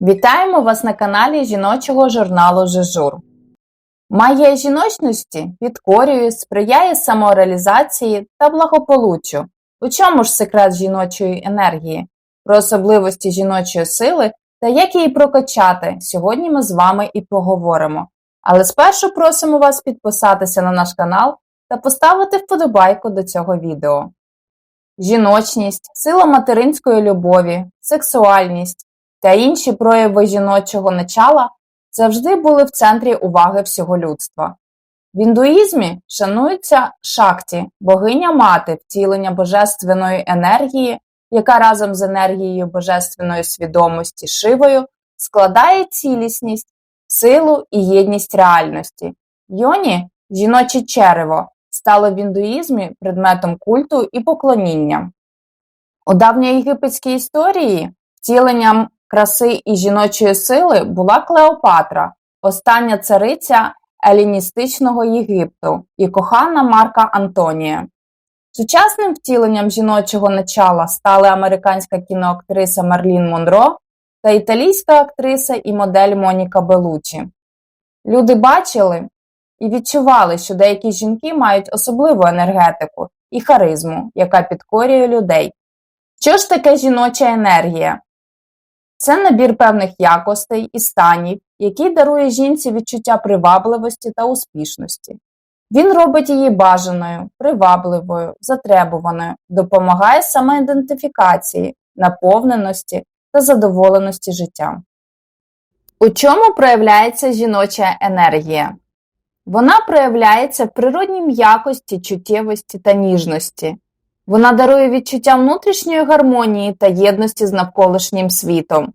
Вітаємо вас на каналі жіночого журналу Жежур. Магія жіночності підкорює, сприяє самореалізації та благополуччю. У чому ж секрет жіночої енергії? Про особливості жіночої сили та як її прокачати сьогодні ми з вами і поговоримо. Але спершу просимо вас підписатися на наш канал та поставити вподобайку до цього відео. Жіночність, сила материнської любові, сексуальність та інші прояви жіночого начала завжди були в центрі уваги всього людства. В індуїзмі шанується шакті, богиня мати втілення божественної енергії, яка разом з енергією божественної свідомості шивою складає цілісність, силу і єдність реальності. Йоні, жіноче черево, стало в індуїзмі предметом культу і поклоніння. У давньоєгипетській історії втіленням краси і жіночої сили була Клеопатра, остання цариця еліністичного Єгипту і кохана Марка Антонія. Сучасним втіленням жіночого начала стали американська кіноактриса Мерлін Монро та італійська актриса і модель Моніка Белучі. Люди бачили і відчували, що деякі жінки мають особливу енергетику і харизму, яка підкорює людей. Що ж таке жіноча енергія? Це набір певних якостей і станів, який дарує жінці відчуття привабливості та успішності. Він робить її бажаною, привабливою, затребуваною, допомагає самоідентифікації, наповненості та задоволеності життям. У чому проявляється жіноча енергія? Вона проявляється в природній м'якості, чуттєвості та ніжності. Вона дарує відчуття внутрішньої гармонії та єдності з навколишнім світом.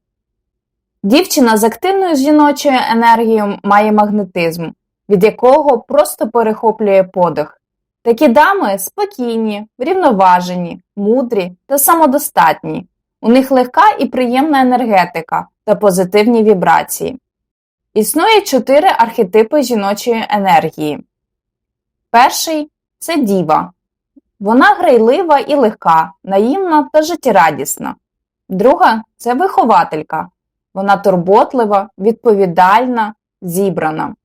Дівчина з активною жіночою енергією має магнетизм, від якого просто перехоплює подих. Такі дами спокійні, врівноважені, мудрі та самодостатні. У них легка і приємна енергетика та позитивні вібрації. Існує чотири архетипи жіночої енергії. Перший це діва. Вона грайлива і легка, наївна та життєрадісна. Друга це вихователька. Вона турботлива, відповідальна, зібрана.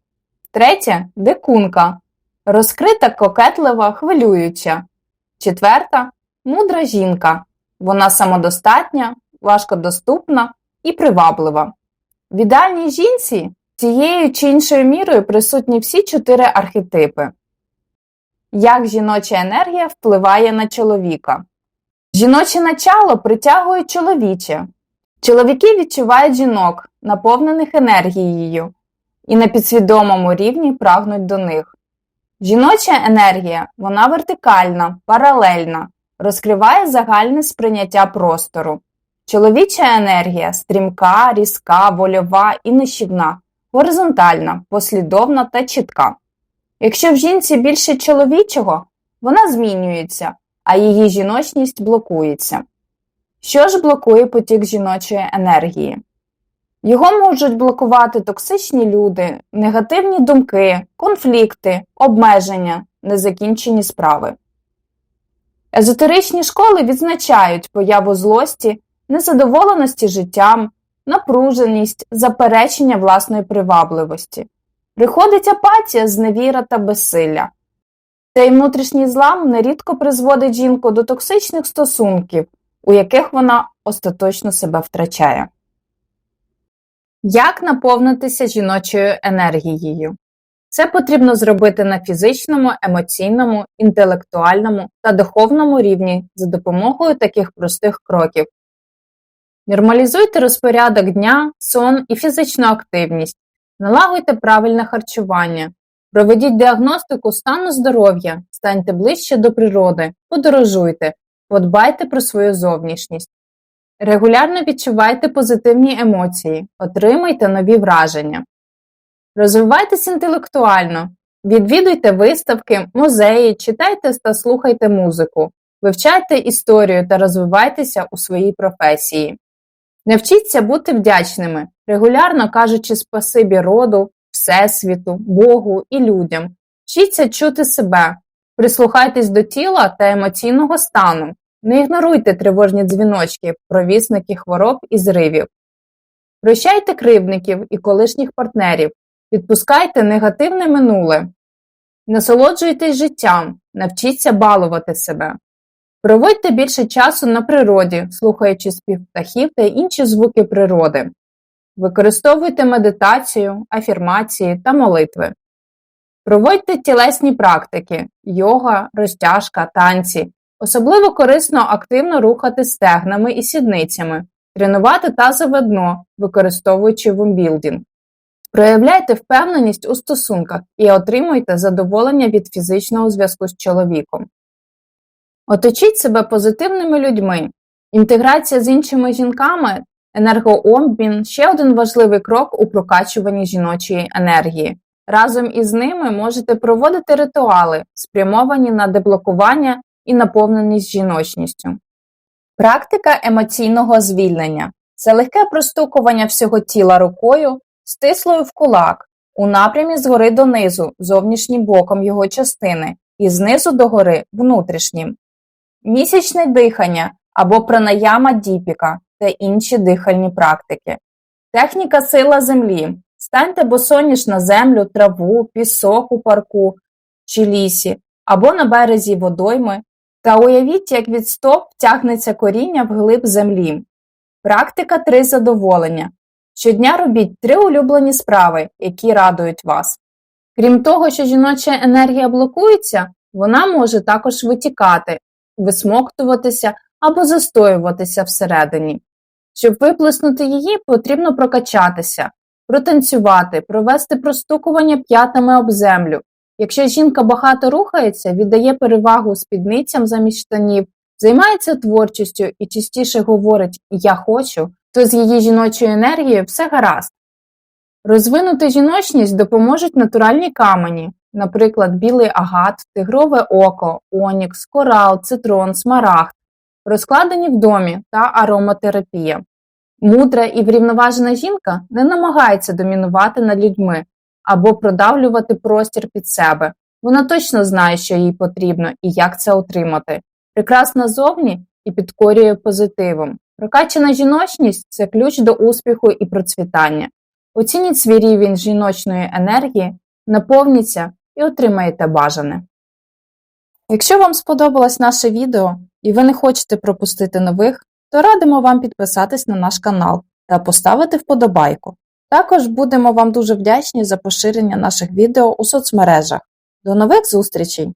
Третя дикунка. Розкрита, кокетлива, хвилююча. Четверта мудра жінка. Вона самодостатня, важкодоступна і приваблива. В ідеальній жінці цією чи іншою мірою присутні всі чотири архетипи. Як жіноча енергія впливає на чоловіка? Жіноче начало притягує чоловіче. Чоловіки відчувають жінок, наповнених енергією, і на підсвідомому рівні прагнуть до них. Жіноча енергія вона вертикальна, паралельна, розкриває загальне сприйняття простору. Чоловіча енергія стрімка, різка, вольова і нищівна, горизонтальна, послідовна та чітка. Якщо в жінці більше чоловічого, вона змінюється, а її жіночність блокується. Що ж блокує потік жіночої енергії? Його можуть блокувати токсичні люди, негативні думки, конфлікти, обмеження, незакінчені справи. Езотеричні школи відзначають появу злості, незадоволеності життям, напруженість, заперечення власної привабливості. Приходить апатія, зневіра та безсилля. Цей внутрішній злам нерідко призводить жінку до токсичних стосунків, у яких вона остаточно себе втрачає. Як наповнитися жіночою енергією? Це потрібно зробити на фізичному, емоційному, інтелектуальному та духовному рівні за допомогою таких простих кроків. Нормалізуйте розпорядок дня, сон і фізичну активність, налагодьте правильне харчування, проведіть діагностику стану здоров'я, станьте ближче до природи, подорожуйте, подбайте про свою зовнішність. Регулярно відчувайте позитивні емоції, отримайте нові враження. Розвивайтесь інтелектуально, відвідуйте виставки, музеї, читайте та слухайте музику, вивчайте історію та розвивайтеся у своїй професії. Навчіться бути вдячними, регулярно кажучи спасибі роду, Всесвіту, Богу і людям. Вчіться чути себе, прислухайтесь до тіла та емоційного стану, не ігноруйте тривожні дзвіночки, провісники хвороб і зривів. Прощайте кривдників і колишніх партнерів, відпускайте негативне минуле, насолоджуйтесь життям, навчіться балувати себе. Проводьте більше часу на природі, слухаючи спів птахів та інші звуки природи. Використовуйте медитацію, афірмації та молитви. Проводьте тілесні практики йога, розтяжка, танці. Особливо корисно активно рухати стегнами і сідницями, тренувати тазове дно, використовуючи вумбілдінг. Проявляйте впевненість у стосунках і отримуйте задоволення від фізичного зв'язку з чоловіком. Оточіть себе позитивними людьми. Інтеграція з іншими жінками, енергообмін ще один важливий крок у прокачуванні жіночої енергії. Разом із ними можете проводити ритуали, спрямовані на деблокування і наповненість жіночністю. Практика емоційного звільнення це легке простукування всього тіла рукою, стислою в кулак, у напрямі згори донизу, зовнішнім боком його частини, і знизу догори внутрішнім. Місячне дихання або пранаяма діпіка та інші дихальні практики. Техніка сила землі. Станьте босоніж на землю, траву, пісок у парку чи лісі, або на березі водойми, та уявіть, як від стоп тягнеться коріння вглиб землі. Практика три задоволення. Щодня робіть три улюблені справи, які радують вас. Крім того, що жіноча енергія блокується, вона може також витікати, висмоктуватися або застоюватися всередині. Щоб виплеснути її, потрібно прокачатися, протанцювати, провести простукування п'ятами об землю. Якщо жінка багато рухається, віддає перевагу спідницям замість штанів, займається творчістю і частіше говорить Я хочу, то з її жіночою енергією все гаразд. Розвинути жіночність допоможуть натуральні камені, наприклад, білий агат, тигрове око, онікс, корал, цитрон, смарагд, розкладені в домі та ароматерапія. Мудра і врівноважена жінка не намагається домінувати над людьми або продавлювати простір під себе. Вона точно знає, що їй потрібно і як це отримати. Прекрасна зовні і підкорює позитивом. Прокачана жіночність це ключ до успіху і процвітання. Оцініть свій рівень жіночної енергії, наповніться і отримаєте бажане. Якщо вам сподобалось наше відео і ви не хочете пропустити нових, то радимо вам підписатись на наш канал та поставити вподобайку. Також будемо вам дуже вдячні за поширення наших відео у соцмережах. До нових зустрічей!